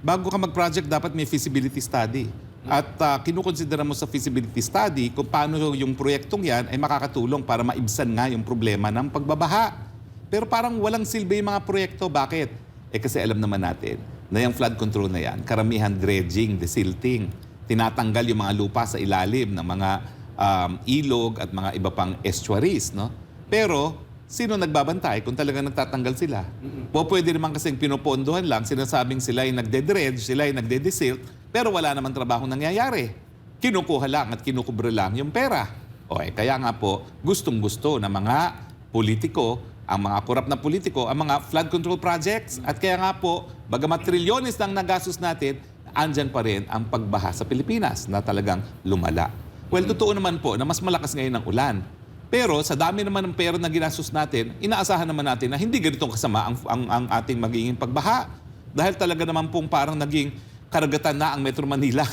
bago ka mag-project, dapat may feasibility study. At uh, kinukonsidera mo sa feasibility study kung paano yung proyektong yan ay makakatulong para maibsan nga yung problema ng pagbabaha. Pero parang walang silbi yung mga proyekto. Bakit? Eh kasi alam naman natin na yung flood control na yan, karamihan dredging, desilting, tinatanggal yung mga lupa sa ilalim ng mga um, ilog at mga iba pang estuaries. No? Pero sino nagbabantay kung talagang nagtatanggal sila? Po pwede naman kasing pinopondohan lang, sinasabing sila ay nagde-dredge, sila ay nagde-desilt, pero wala naman trabaho nangyayari. Kinukuha lang at kinukubra lang yung pera. O eh, kaya nga po, gustong-gusto ng mga politiko, ang mga korap na politiko, ang mga flood control projects. At kaya nga po, bagamat trilyones lang nagastos natin, andyan pa rin ang pagbaha sa Pilipinas na talagang lumala. Well, totoo naman po na mas malakas ngayon ang ulan. Pero sa dami naman ng pera na ginastos natin, inaasahan naman natin na hindi ganitong kasama ang, ang, ang ating magiging pagbaha. Dahil talaga naman pong parang naging karagatan na ang Metro Manila